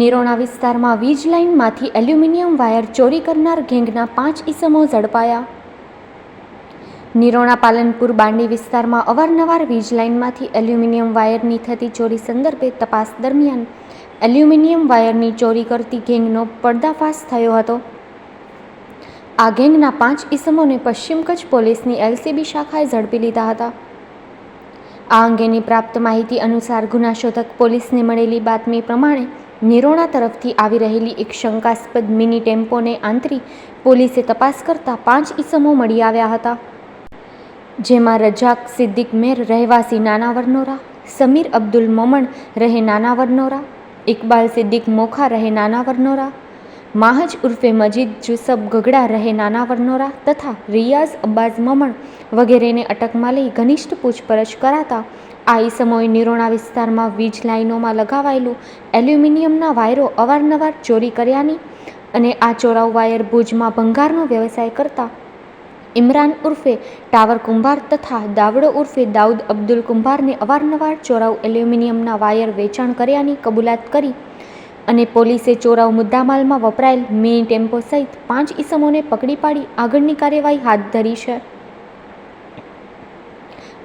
નિરોણા વિસ્તારમાં વીજ લાઇનમાંથી એલ્યુમિનિયમ વાયર ચોરી કરનાર ગેંગના પાંચ ઇસમો ઝડપાયા. નિરોણા પાલનપુર બાંડી વિસ્તારમાં અવારનવાર વીજ લાઇનમાંથી એલ્યુમિનિયમ વાયરની થતી ચોરી સંદર્ભે તપાસ દરમિયાન એલ્યુમિનિયમ વાયરની ચોરી કરતી ગેંગનો પર્દાફાશ થયો હતો. આ ગેંગના પાંચ ઈસમોને પશ્ચિમ કચ્છ પોલીસની એલસીબી શાખાએ ઝડપી લીધા હતા. આ અંગેની પ્રાપ્ત માહિતી અનુસાર ગુનાશોધક પોલીસને મળેલી બાતમી પ્રમાણે નિરોણા તરફથી આવી રહેલી એક શંકાસ્પદ મિની ટેમ્પોને આંતરી પોલીસે તપાસ કરતા પાંચ ઈસમો મળી આવ્યા હતા. જેમાં રજાક સિદ્દીક મેર રહેવાસી નાના વરનોરા, સમીર અબ્દુલ મમણ રહે નાના વરનોરા, ઇકબાલ સિદ્દીક મોખા રહે નાના વરનોરા, માહજ ઉર્ફે મજીદ જુસબ ગગડા રહે નાના વરનોરા તથા રિયાઝ અબ્બાઝ મમણ વગેરેને અટકમાં લઈ ઘનિષ્ઠ પૂછપરછ કરાતા આ સમયે નિરોણા વિસ્તારમાં વીજ લાઇનોમાં લગાવાયેલું એલ્યુમિનિયમના વાયરો અવારનવાર ચોરી કર્યાની અને આ ચોરાઉ વાયર ભુજમાં ભંગારનો વ્યવસાય કરતા ઇમરાન ઉર્ફે ટાવર કુંભાર તથા દાવડો ઉર્ફે દાઉદ અબ્દુલ કુંભારને અવારનવાર ચોરાઉ એલ્યુમિનિયમના વાયર વેચાણ કર્યાની કબૂલાત કરી અને પોલીસે ચોરાઉ મુદ્દામાલમાં વપરાયેલ મિની ટેમ્પો સહિત પાંચ ઈસમોને પકડી પાડી આગળની કાર્યવાહી હાથ ધરી છે.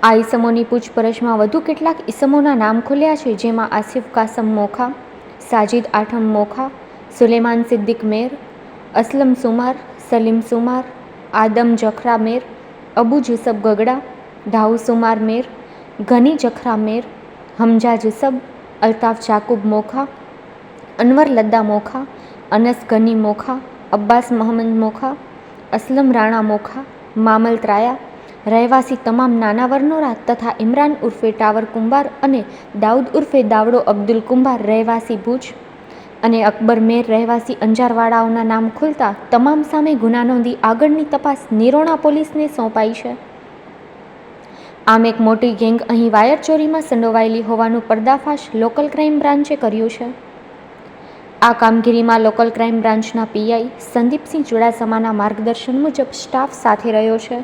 આ ઈસમોની પૂછપરછમાં વધુ કેટલાક ઈસમોના નામ ખુલ્યા છે, જેમાં આસિફ કાસમ મોખા, સાજિદ આઠમ મોખા, સુલેમાન સિદ્દીક મેર, અસલમ સુમાર, સલીમ સુમાર, આદમ જખરા મેર, અબુ જુસબ ગગડા, ધાઉ સુમાર મેર, ગની જખરા મેર, હમજા જુસબ, અલ્તાફ જાકુબ મોખા, અનવર લદ્દા મોખા, અનસ ગની મોખા, અબ્બાસ મોહમ્મદ મોખા, અસલમ રાણા મોખા, મામલ ત્રાયા રહેવાસી તમામ નાના વરનોરા તથા ઇમરાન ઉર્ફે ટાવર કુંભાર અને દાઉદ ઉર્ફે દાવડો અબ્દુલ કુંભાર રહેવાસી ભુજ અને અકબર મેર રહેવાસી અંજારવાડાઓના નામ ખુલતા તમામ સામે ગુના નોંધી આગળની તપાસ નિરોણા પોલીસને સોંપાઈ છે. આમ એક મોટી ગેંગ અહીં વાયર ચોરીમાં સંડોવાયેલી હોવાનું પર્દાફાશ લોકલ ક્રાઇમ બ્રાન્ચે કર્યું છે. આ કામગીરીમાં લોકલ ક્રાઇમ બ્રાન્ચના પીઆઈ સંદીપસિંહ ચુડાસમાના માર્ગદર્શન મુજબ સ્ટાફ સાથે રહ્યો છે.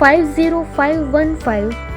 five zero five one five